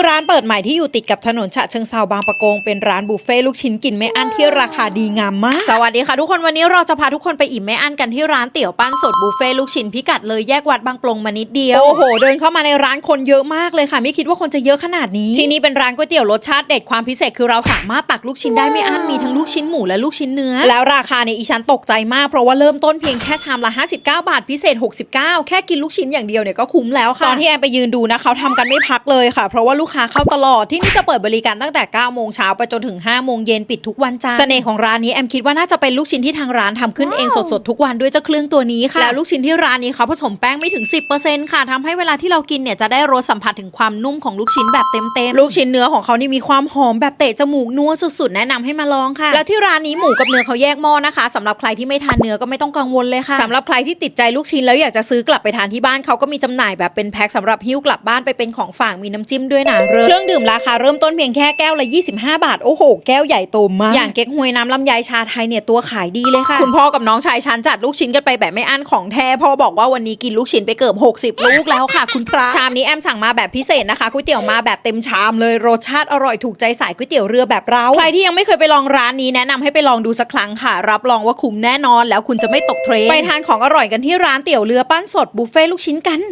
คือร้านเปิดใหม่ที่อยู่ติดกับถนนฉะเชิงเซาบางปะกง เป็นร้านบุฟเฟ่ต์ลูกชิ้นกินไม่อั้นที่ราคาดีงามมาก สวัสดีค่ะทุกคนวันนี้เราจะพาทุกคนไปอิ่มไม่อั้นกันที่ร้านเตี๋ยวปั้นสดบุฟเฟ่ต์ลูกชิ้นพิกัดเลยแยกวัดบางปลงมานิดเดียว โอ้โห เดินเข้ามาในร้านคนเยอะมากเลยค่ะ ไม่คิดว่าคนจะเยอะขนาดนี้ ที่นี่เป็นร้านก๋วยเตี๋ยวรสชาติเด็ดความพิเศษคือเราสามารถตักลูกชิ้นได้ไม่อั้นมีทั้งลูกชิ้นหมูและลูกชิ้นเนื้อ แล้วราคาเนี่ยอีฉันตกใจมากเพราะว่าเริ่มต้นเพียงแค่ชามละ59 บาทพิเศษ 69 แค่กินลูกชิ้นอย่างเดียวเนี่ยก็คุ้มแล้วค่ะตอนที่แอนไปยืนดูนะเขาทำกันไม่พักเลยค่ะเพราะว่าลูกค้าเข้าตลอดที่นี่จะเปิดบริการตั้งแต่ 9 โมงเช้าไปจนถึง 5 โมงเย็นปิดทุกวันจันทร์เสน่ห์ของร้านนี้แอมคิดว่าน่าจะเป็นลูกชิ้นที่ทางร้านทำขึ้นเองสดๆทุกวันด้วยเจ้าเครื่องตัวนี้ค่ะแล้วลูกชิ้นที่ร้านนี้เขาผสมแป้งไม่ถึง 10%ค่ะทำให้เวลาที่เรากินเนี่ยจะได้รสสัมผัสถึงความนุ่มของลูกชิ้นแบบเต็มๆลูกชิ้นเนื้อของเขานี่มีความหอมแบบเตะจมูกนัวสุดๆ แนะนำให้มาลองค่ะ แล้วที่ร้านนี้หมูกับเนื้อเขาแยกหม้อนะคะสำหรับใครที่ไม่ทานเนื้อก็ไม่ต้องกังวลเลยค่ะสำหรับใครที่ติดใจลูกชิ้นแล้วอยากจะซื้อกลับไปทานที่บ้านเขาก็มีจำหน่ายแบบเป็นแพ็คสำหรับหิ้วกลับบ้านไปเป็นของฝากมีน้ำจิ้มด้วยนะเริ่มเครื่องดื่มราคาเริ่มต้นเพียงแค่แก้วละ 25 บาท โอ้โห แก้วใหญ่โตมาก อย่างเก๊กฮวยน้ำลำไยชาไทยเนี่ยตัวขายดีเลยค่ะ คุณพ่อกับน้องชายฉันจัดลูกชิ้นกันไปแบบไม่อั้นของแท้ พ่อบอกว่าวันนี้กินลูกชิ้นไปเกือบ 60 ลูกแล้วค่ะ คุณพระ ชามนี้แอมสั่งมาแบบพิเศษนะคะก๋วยเตี๋ยวมาแบบเต็มชามเลยรสชาติอร่อยถูกใจสายก๋วยเตี๋ยวเรือแบบเรา ใครที่ยังไม่เคยไปลองร้านนี้แนะนำให้ไปลองดูสักครั้งค่ะ รับรองว่าคุ้มแน่นอน แล้วคุณจะไม่ตกเทรนด์ไปทานของอร่อยกันที่ร้านเตี๋ยวเรือปั้นสดบุฟเฟ่ต์ลูกชิ้นกัน